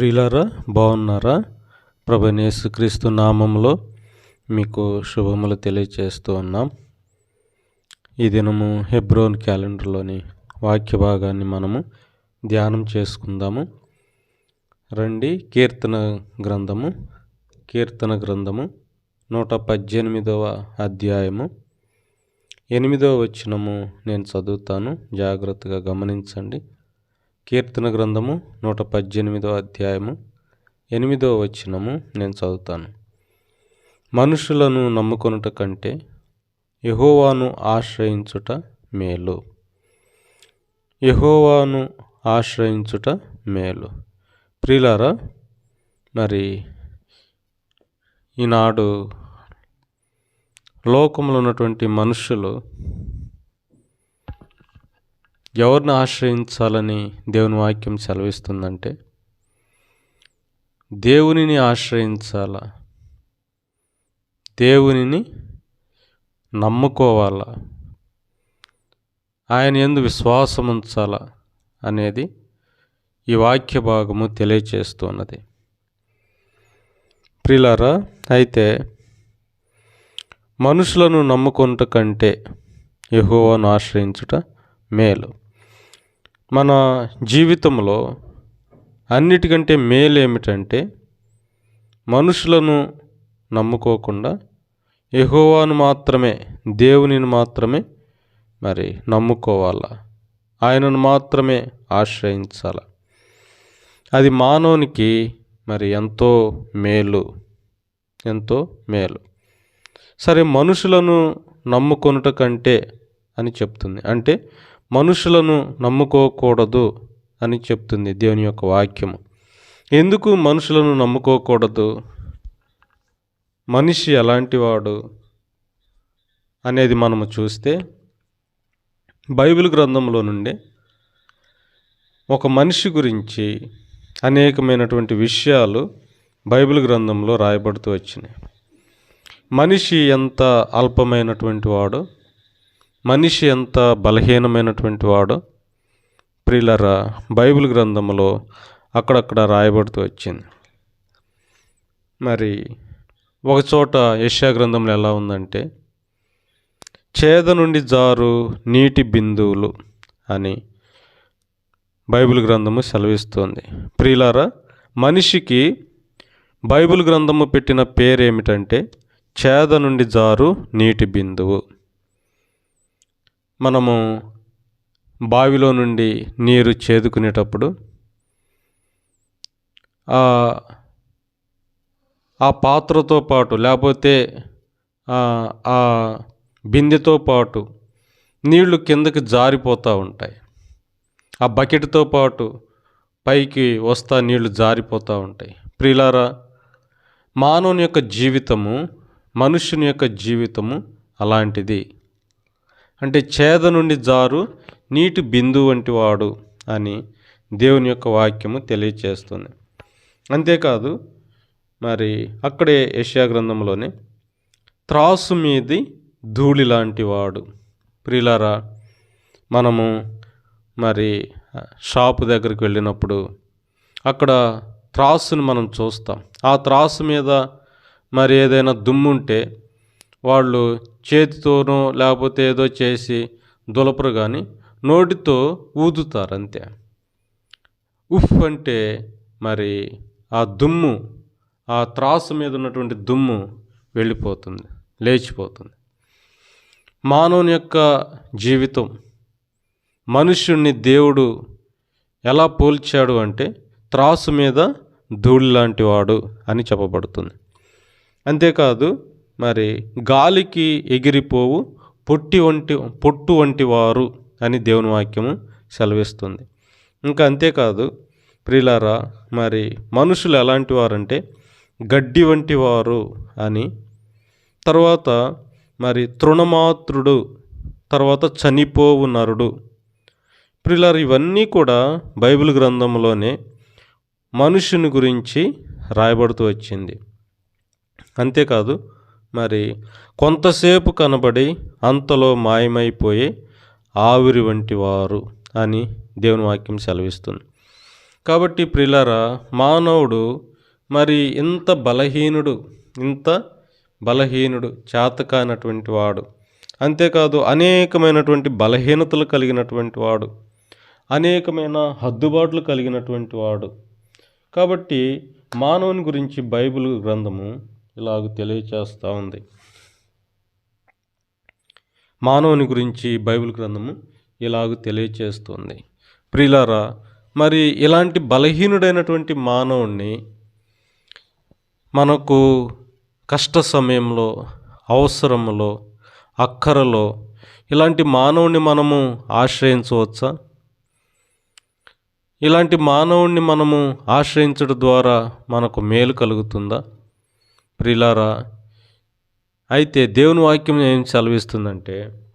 ప్రియులారా బాగున్నారా? ప్రభనేసుక్రీస్తు నామంలో మీకు శుభములు తెలియచేస్తూ ఉన్నాం. ఈ దినము హెబ్రోన్ క్యాలెండర్లోని వాక్య భాగాన్ని మనము ధ్యానం చేసుకుందాము. రండి కీర్తన గ్రంథము కీర్తన గ్రంథము నూట పద్దెనిమిదవ అధ్యాయము. ఎనిమిదవ వచనము నేను చదువుతాను జాగ్రత్తగా గమనించండి. కీర్తన గ్రంథము నూట పద్దెనిమిదో అధ్యాయము ఎనిమిదో వచనము నేను చదువుతాను. మనుషులను నమ్ముకొనుట కంటే యహోవాను ఆశ్రయించుట మేలు. యహోవాను ఆశ్రయించుట మేలు. ప్రియులారా మరి ఈనాడు లోకంలో ఉన్నటువంటి మనుషులు ఎవరిని ఆశ్రయించాలని దేవుని వాక్యం సెలవిస్తుందంటే దేవునిని ఆశ్రయించాల? దేవునిని నమ్ముకోవాలా? ఆయన ఎందు విశ్వాసం ఉంచాలా? అనేది ఈ వాక్య భాగము తెలియచేస్తున్నది. ప్రిలారా అయితే మనుషులను నమ్ముకుంట కంటే యహోవాను ఆశ్రయించుట మేలు. మన జీవితంలో అన్నిటికంటే మేలు ఏమిటంటే మనుషులను నమ్ముకోకుండా ఎహోవాను మాత్రమే దేవునిని మాత్రమే మరి నమ్ముకోవాలా. ఆయనను మాత్రమే ఆశ్రయించాల. అది మానవునికి మరి ఎంతో మేలు ఎంతో మేలు. సరే మనుషులను నమ్ముకొనుట కంటే అని చెప్తుంది. అంటే మనుషులను నమ్ముకోకూడదు అని చెప్తుంది దేవుని యొక్క వాక్యము. ఎందుకు మనుషులను నమ్ముకోకూడదు? మనిషి ఎలాంటివాడు అనేది మనము చూస్తే బైబిల్ గ్రంథంలో నుండి ఒక మనిషి గురించి అనేకమైనటువంటి విషయాలు బైబిల్ గ్రంథంలో రాయబడుతూ వచ్చినాయి. మనిషి ఎంత అల్పమైనటువంటి వాడు మనిషి ఎంత బలహీనమైనటువంటి వాడో ప్రియులరా బైబిల్ గ్రంథంలో అక్కడక్కడ రాయబడుతూ వచ్చింది. మరి ఒకచోట యశా గ్రంథంలో ఎలా ఉందంటే చేద నుండి జారు నీటి బిందువులు అని బైబిల్ గ్రంథము సెలవిస్తుంది. ప్రియులారా మనిషికి బైబిల్ గ్రంథము పెట్టిన పేరు ఏమిటంటే చేద నుండి జారు నీటి బిందువు. మనము బావిలో నుండి నీరు చేదుకునేటప్పుడు ఆ పాత్రతో పాటు లేకపోతే ఆ బిందెతో పాటు నీళ్ళు కిందకి జారిపోతూ ఉంటాయి. ఆ బకెట్తో పాటు పైకి వస్తా నీళ్ళు జారిపోతూ ఉంటాయి. ప్రిలారా మానవుని యొక్క జీవితము మనుషుని యొక్క జీవితము అలాంటిది. అంటే చేద నుండి జారు నీటి బిందు వంటి వాడు అని దేవుని యొక్క వాక్యము తెలియచేస్తుంది. అంతేకాదు మరి అక్కడే యష్యా గ్రంథంలోనే త్రాసు మీది ధూళి లాంటి వాడు. ప్రిలారా మనము మరి షాపు దగ్గరికి వెళ్ళినప్పుడు అక్కడ త్రాసుని మనం చూస్తాం. ఆ త్రాసు మీద మరి ఏదైనా దుమ్ముంటే వాళ్ళు చేతితోనో లేకపోతే ఏదో చేసి దులపరు కానీ నోటితో ఊదుతారు అంతే ఉఫ్ అంటే మరి ఆ దుమ్ము ఆ త్రాసు మీద ఉన్నటువంటి దుమ్ము వెళ్ళిపోతుంది లేచిపోతుంది. మానవుని యొక్క జీవితం మనుష్యుణ్ణి దేవుడు ఎలా పోల్చాడు అంటే త్రాసు మీద ధూళి లాంటి వాడు అని చెప్పబడుతుంది. అంతేకాదు మరి గాలికి ఎగిరిపోవు పొట్టి వంటి పొట్టు వంటి వారు అని దేవుని వాక్యము సెలవిస్తుంది. ఇంకా అంతేకాదు ప్రిలారా మరి మనుషులు ఎలాంటి వారంటే గడ్డి వంటి వారు అని. తర్వాత మరి తృణమాత్రుడు తర్వాత చనిపోవు నరుడు. ప్రిలార్ ఇవన్నీ కూడా బైబిల్ గ్రంథంలోనే మనుషుని గురించి రాయబడుతూ వచ్చింది. అంతేకాదు మరి కొంతసేపు కనబడి అంతలో మాయమైపోయే ఆవిరి వంటి వారు అని దేవుని వాక్యం సెలవిస్తుంది. కాబట్టి ప్రిలరా మానవుడు మరి ఇంత బలహీనుడు ఇంత బలహీనుడు చేతకానటువంటి వాడు అంతేకాదు అనేకమైనటువంటి బలహీనతలు కలిగినటువంటి వాడు అనేకమైన హద్దుబాట్లు కలిగినటువంటి వాడు. కాబట్టి మానవుని గురించి బైబిల్ గ్రంథము ఇలాగ తెలియచేస్తూ ఉంది. మానవుని గురించి బైబిల్ గ్రంథము ఇలాగ తెలియచేస్తుంది. ప్రిలారా మరి ఇలాంటి బలహీనుడైనటువంటి మానవుణ్ణి మనకు కష్ట సమయంలో అవసరములో అక్కరలో ఇలాంటి మానవుణ్ణి మనము ఆశ్రయించవచ్చా? ఇలాంటి మానవుణ్ణి మనము ఆశ్రయించడం ద్వారా మనకు మేలు కలుగుతుందా? ప్రిలారా అయితే దేవుని వాక్యం ఏం సెలవిస్తుందంటే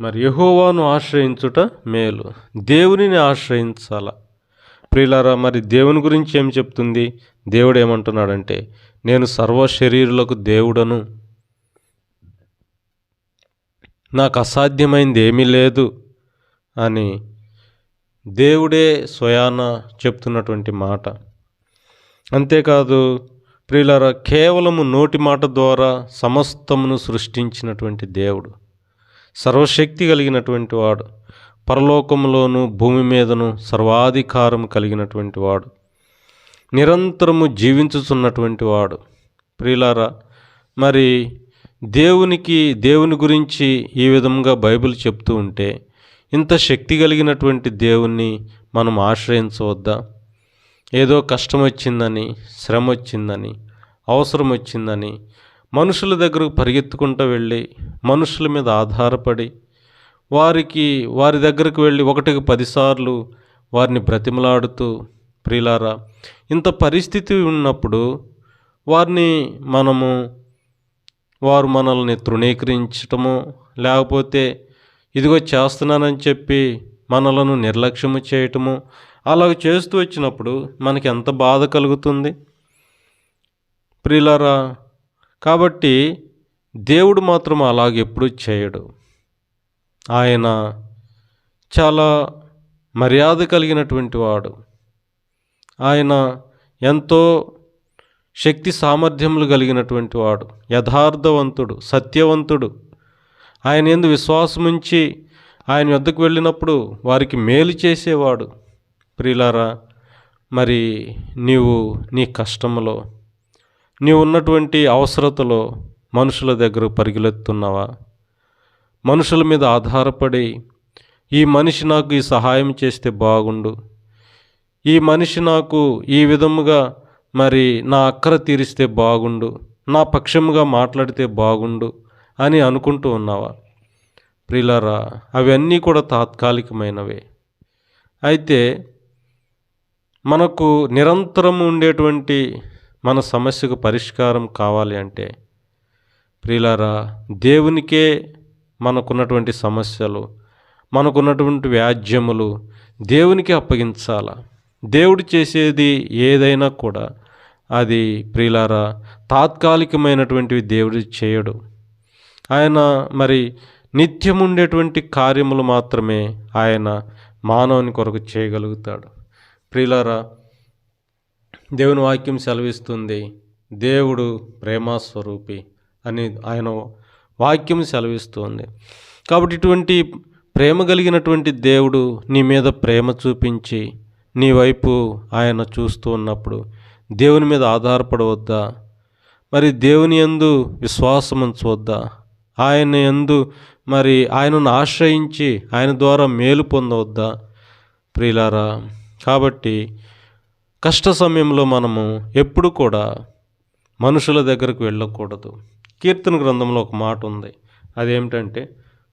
మరి యహోవాను ఆశ్రయించుట మేలు. దేవునిని ఆశ్రయించాల. ప్రియులారా మరి దేవుని గురించి ఏం చెప్తుంది? దేవుడు ఏమంటున్నాడంటే నేను సర్వ శరీరులకు దేవుడను. నాకు అసాధ్యమైంది ఏమీ లేదు అని దేవుడే స్వయాన చెప్తున్నటువంటి మాట. అంతేకాదు ప్రియులరా కేవలము నోటి మాట ద్వారా సమస్తమును సృష్టించినటువంటి దేవుడు సర్వశక్తి కలిగినటువంటి వాడు పరలోకములోను భూమి మీదను సర్వాధికారం కలిగినటువంటి వాడు నిరంతరము జీవించుచున్నటువంటి వాడు. ప్రియులారా మరి దేవునికి దేవుని గురించి ఈ విధంగా బైబిల్ చెప్తూ ఉంటే ఇంత శక్తి కలిగినటువంటి దేవుణ్ణి మనం ఆశ్రయించవద్దా? ఏదో కష్టం వచ్చిందని శ్రమ వచ్చిందని అవసరం వచ్చిందని మనుషుల దగ్గరకు పరిగెత్తుకుంటూ వెళ్ళి మనుషుల మీద ఆధారపడి వారికి వారి దగ్గరకు వెళ్ళి ఒకటికి పదిసార్లు వారిని బ్రతిమలాడుతూ ప్రియులారా ఇంత పరిస్థితి ఉన్నప్పుడు వారిని మనము వారు మనల్ని తృణీకరించటము లేకపోతే ఇదిగో చేస్తున్నానని చెప్పి మనలను నిర్లక్ష్యము చేయటము అలాగ చేస్తూ వచ్చినప్పుడు మనకి ఎంత బాధ కలుగుతుంది? ప్రియులారా కాబట్టి దేవుడు మాత్రం అలాగెప్పుడు చేయడు. ఆయన చాలా మర్యాద కలిగినటువంటి వాడు. ఆయన ఎంతో శక్తి సామర్థ్యములు కలిగినటువంటి వాడు. యథార్థవంతుడు సత్యవంతుడు. ఆయన ఎందు విశ్వాసముంచి ఆయన వద్దకు వెళ్ళినప్పుడు వారికి మేలు చేసేవాడు. ప్రియులారా మరి నీవు నీ కష్టములో నీవు ఉన్నటువంటి అవసరతలో మనుషుల దగ్గర పరిగెలెత్తున్నావా మనుషుల మీద ఆధారపడి ఈ మనిషి నాకు ఈ సహాయం చేస్తే బాగుండు. ఈ మనిషి నాకు ఈ విధముగా మరి నా అక్కర తీరిస్తే బాగుండు నా పక్షముగా మాట్లాడితే బాగుండు అని అనుకుంటూ ఉన్నావా? ప్రిలారా అవన్నీ కూడా తాత్కాలికమైనవే. అయితే మనకు నిరంతరం ఉండేటువంటి మన సమస్యకు పరిష్కారం కావాలి అంటే ప్రియులారా దేవునికే మనకున్నటువంటి సమస్యలు మనకున్నటువంటి వ్యాజ్యములు దేవునికి అప్పగించాల? దేవుడు చేసేది ఏదైనా కూడా అది ప్రియులారా తాత్కాలికమైనటువంటివి దేవుడు చేయడు. ఆయన మరి నిత్యం ఉండేటువంటి కార్యములు మాత్రమే ఆయన మానవుని కొరకు చేయగలుగుతాడు. ప్రియులారా దేవుని వాక్యం సెలవిస్తుంది దేవుడు ప్రేమస్వరూపి అని ఆయన వాక్యం సెలవిస్తుంది. కాబట్టి ఇటువంటి ప్రేమ కలిగినటువంటి దేవుడు నీ మీద ప్రేమ చూపించి నీ వైపు ఆయన చూస్తూ ఉన్నప్పుడు దేవుని మీద ఆధారపడవద్దా? మరి దేవుని యందు విశ్వాసం ఉంచవద్దా? ఆయన యందు మరి ఆయనను ఆశ్రయించి ఆయన ద్వారా మేలు పొందవద్దా? ప్రియులారా కాబట్టి కష్ట సమయంలో మనము ఎప్పుడు కూడా మనుషుల దగ్గరకు వెళ్ళకూడదు. కీర్తన గ్రంథంలో ఒక మాట ఉంది. అదేమిటంటే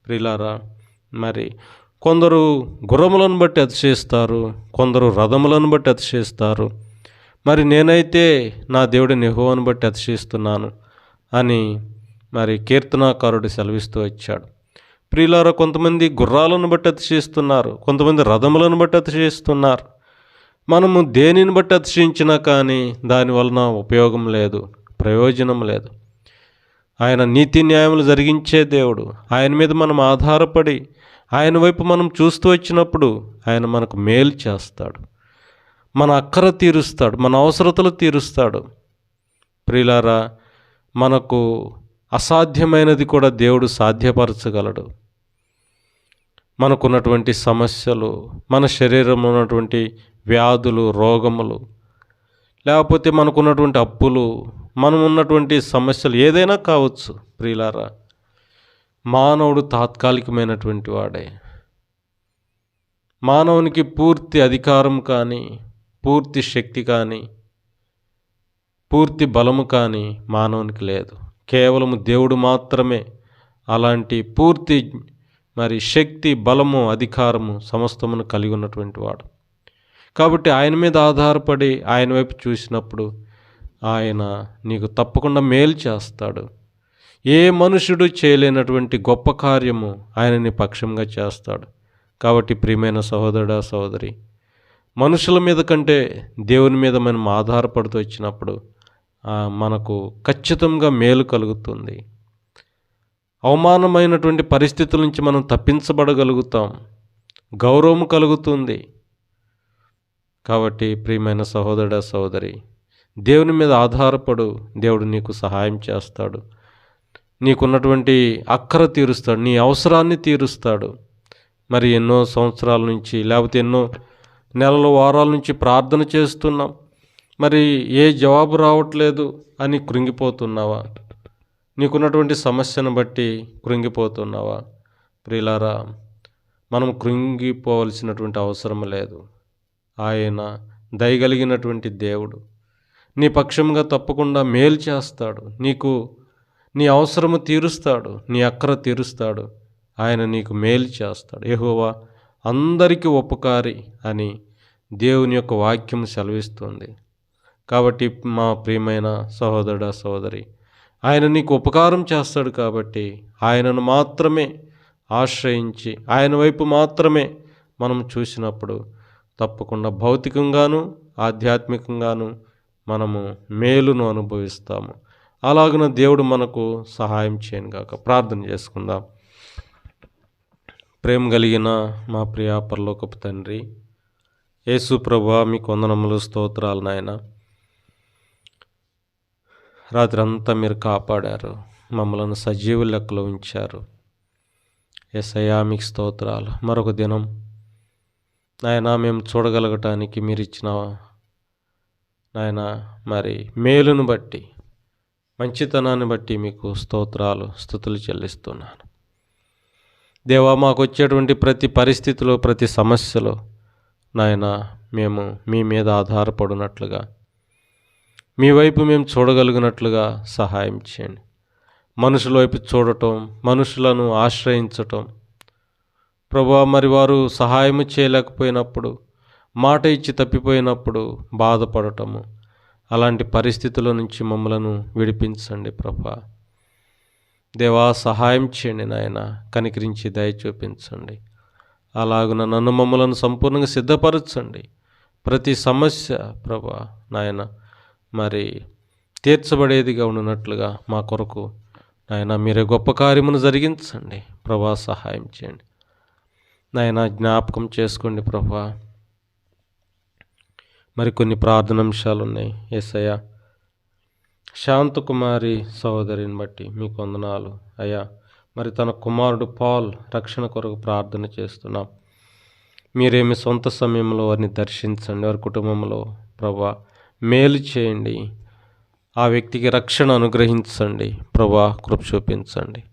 ప్రిలారా మరి కొందరు గుర్రములను బట్టి అతిశయిస్తారు కొందరు రథములను బట్టి అతిశయిస్తారు. మరి నేనైతే నా దేవుడి నిహోవను బట్టి అతిశయిస్తున్నాను అని మరి కీర్తనాకారుడు సెలవిస్తూ వచ్చాడు. ప్రియులారా కొంతమంది గుర్రాలను బట్టి అతిశయిస్తున్నారు కొంతమంది రథములను బట్టి అతిశయిస్తున్నారు. మనము దేనిని బట్టి అతిశయించినా కానీ దాని వలన ఉపయోగం లేదు ప్రయోజనం లేదు. ఆయన నీతి న్యాయములు జరిగించే దేవుడు. ఆయన మీద మనం ఆధారపడి ఆయన వైపు మనం చూస్తూ వచ్చినప్పుడు ఆయన మనకు మేలు చేస్తాడు. మన అక్కర తీరుస్తాడు మన అవసరతలు తీరుస్తాడు. ప్రియులారా మనకు అసాధ్యమైనది కూడా దేవుడు సాధ్యపరచగలడు. మనకున్నటువంటి సమస్యలు మన శరీరంలో ఉన్నటువంటి వ్యాధులు రోగములు లేకపోతే మనకున్నటువంటి అప్పులు మనం ఉన్నటువంటి సమస్యలు ఏదైనా కావచ్చు ప్రియులారా. మానవుడు తాత్కాలికమైనటువంటి వాడే. మానవునికి పూర్తి అధికారం కానీ పూర్తి శక్తి కానీ పూర్తి బలము కానీ మానవునికి లేదు. కేవలము దేవుడు మాత్రమే. అలాంటి పూర్తి మరి శక్తి బలము అధికారము సమస్తమును కలిగి ఉన్నటువంటి వాడు. కాబట్టి ఆయన మీద ఆధారపడి ఆయన వైపు చూసినప్పుడు ఆయన నీకు తప్పకుండా మేలు చేస్తాడు. ఏ మనుషుడు చేయలేనటువంటి గొప్ప కార్యము ఆయనని పక్షంగా చేస్తాడు. కాబట్టి ప్రియమైన సహోదరుడా సహోదరి మనుషుల మీద కంటే దేవుని మీద మనం ఆధారపడుతూ వచ్చినప్పుడు మనకు ఖచ్చితంగా మేలు కలుగుతుంది. అవమానమైనటువంటి పరిస్థితుల నుంచి మనం తప్పించబడగలుగుతాం. గౌరవం కలుగుతుంది. కాబట్టి ప్రియమైన సహోదరుడ సహోదరి దేవుని మీద ఆధారపడు. దేవుడు నీకు సహాయం చేస్తాడు. నీకున్నటువంటి అక్కర తీరుస్తాడు. నీ అవసరాన్ని తీరుస్తాడు. మరి ఎన్నో సంవత్సరాల నుంచి లేకపోతే ఎన్నో నెలల వారాల నుంచి ప్రార్థన చేస్తున్నాం. మరి ఏ జవాబు రావట్లేదు అని కృంగిపోతున్నావా? నీకున్నటువంటి సమస్యను బట్టి కృంగిపోతున్నావా? ప్రిలారా మనం కృంగిపోవలసినటువంటి అవసరం లేదు. ఆయన దయగలిగినటువంటి దేవుడు. నీ పక్షంగా తప్పకుండా మేలు చేస్తాడు. నీకు నీ అవసరము తీరుస్తాడు. నీ అక్కర తీరుస్తాడు. ఆయన నీకు మేలు చేస్తాడు. ఏహోవా అందరికీ ఉపకారి అని దేవుని యొక్క వాక్యం సెలవిస్తుంది. కాబట్టి మా ప్రియమైన సహోదరుడ సహోదరి ఆయన నీకు ఉపకారం చేస్తాడు కాబట్టి ఆయనను మాత్రమే ఆశ్రయించి ఆయన వైపు మాత్రమే మనం చూసినప్పుడు తప్పకుండా భౌతికంగాను ఆధ్యాత్మికంగాను మనము మేలును అనుభవిస్తాము. అలాగున దేవుడు మనకు సహాయం చేయను గాక. ప్రార్థన చేసుకుందాం. ప్రేమ కలిగిన మా ప్రియ పరలోకపు తండ్రి యేసు ప్రభా మీకు వందనములు స్తోత్రాలు నాయన. రాత్రంతా మీరు కాపాడారు. మమ్మల్ని సజీవ లెక్కలో ఉంచారు. ఎస్ఐయా మీకు స్తోత్రాలు. మరొక దినం. నాయన మేము చూడగలగటానికి మీరు ఇచ్చిన నాయన మరి మేలును బట్టి మంచితనాన్ని బట్టి మీకు స్తోత్రాలు స్థుతులు చెల్లిస్తున్నాను. దేవా మాకు వచ్చేటువంటి ప్రతి పరిస్థితిలో ప్రతి సమస్యలో నాయన మేము మీ మీద ఆధారపడినట్లుగా మీ వైపు మేము చూడగలిగినట్లుగా సహాయం చేయండి. మనుషుల వైపు చూడటం మనుషులను ఆశ్రయించటం. ప్రభా మరి వారు సహాయం చేయలేకపోయినప్పుడు మాట ఇచ్చి తప్పిపోయినప్పుడు బాధపడటము. అలాంటి పరిస్థితుల నుంచి మమ్మలను విడిపించండి ప్రభా. దేవా సహాయం చేయండి నాయన కనికరించి దయ చూపించండి. అలాగున నన్ను మమ్మలను సంపూర్ణంగా సిద్ధపరచండి. ప్రతి సమస్య ప్రభా నాయన మరి తీర్చబడేదిగా ఉన్నట్లుగా మా కొరకు నాయన మీరే గొప్ప కార్యమును జరిగించండి. ప్రభా సహాయం చేయండి. నాయన జ్ఞాపకం చేసుకోండి ప్రభా. మరి కొన్ని ప్రార్థనాంశాలు ఉన్నాయి ఎస్ఐ శాంతకుమారి సహోదరిని బట్టి మీకు వందనాలు. అయ్యా మరి తన కుమారుడు పాల్ రక్షణ కొరకు ప్రార్థన చేస్తున్నాం. మీరేమి సొంత సమయంలో వారిని దర్శించండి. వారి కుటుంబంలో ప్రభా మేలు చేయండి. ఆ వ్యక్తికి రక్షణ అనుగ్రహించండి. ప్రభా కృప చూపించండి.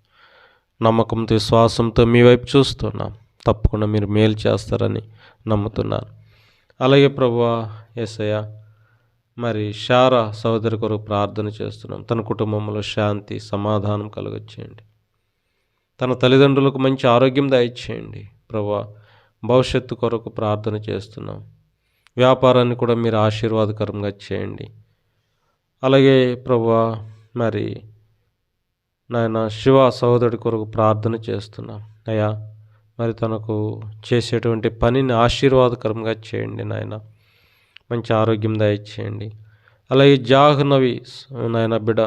నమ్మకంతో విశ్వాసంతో మీ వైపు చూస్తున్నాం. తప్పకుండా మీరు మేలు చేస్తారని నమ్ముతున్నాను. అలాగే ప్రభా ఎస్ఐ మరి షారా సహోదరి కొరకు ప్రార్థన చేస్తున్నాం. తన కుటుంబంలో శాంతి సమాధానం కలగచ్చేయండి తన తల్లిదండ్రులకు మంచి ఆరోగ్యం దయచేయండి. ప్రభా భవిష్యత్తు కొరకు ప్రార్థన చేస్తున్నాం. వ్యాపారాన్ని కూడా మీరు ఆశీర్వాదకరంగా చేయండి. అలాగే ప్రభా మరి నాయన శివ సహోదరుడి కొరకు ప్రార్థన చేస్తున్నాం. అయ్యా మరి తనకు చేసేటువంటి పనిని ఆశీర్వాదకరంగా చేయండి నాయన. మంచి ఆరోగ్యం దయచేయండి. అలాగే జాహ్నవి నాయన బిడ్డ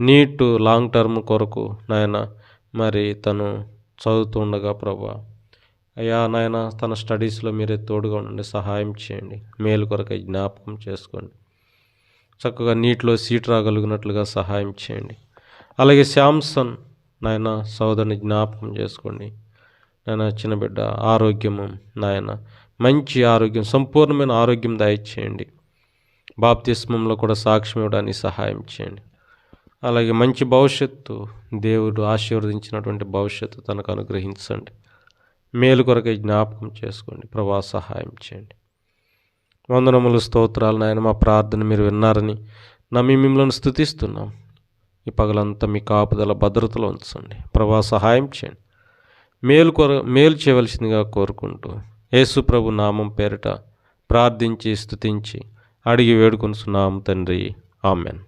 నీట్ లాంగ్ టర్మ్ కొరకు నాయన మరి తను చదువుతుండగా ప్రభా అయ్యా నాయన తన స్టడీస్లో మీరే తోడుగా ఉండండి సహాయం చేయండి మేలు కొరకై జ్ఞాపకం చేసుకోండి. చక్కగా నీటిలో సీట్ రాగలిగినట్లుగా సహాయం చేయండి. అలాగే శాంసన్ నాయన సోదరుని జ్ఞాపకం చేసుకోండి. నాయన చిన్న బిడ్డ ఆరోగ్యము నాయన మంచి ఆరోగ్యం సంపూర్ణమైన ఆరోగ్యం దయచేయండి. బాప్తిస్మంలో కూడా సాక్ష్యం ఇవ్వడానికి సహాయం చేయండి. అలాగే మంచి భవిష్యత్తు దేవుడు ఆశీర్వదించినటువంటి భవిష్యత్తు తనకు అనుగ్రహించండి. మేలు కొరకై జ్ఞాపకం చేసుకోండి. ప్రభా సహాయం చేయండి. వందనములు స్తోత్రాలు నాయన మా ప్రార్థన మీరు విన్నారని నమ్మి మిమ్మల్ని స్థుతిస్తున్నాం ఈ పగలంతా మీ కాపుదల భద్రతలో ఉంచండి. ప్రభా సహాయం చేయండి. మేలు కొర మేలు చేయవలసిందిగా కోరుకుంటూ యేసు ప్రభు నామం పేరిట ప్రార్థించి స్థుతించి అడిగి వేడుకొనుచున్నాము తండ్రి. ఆమెన్.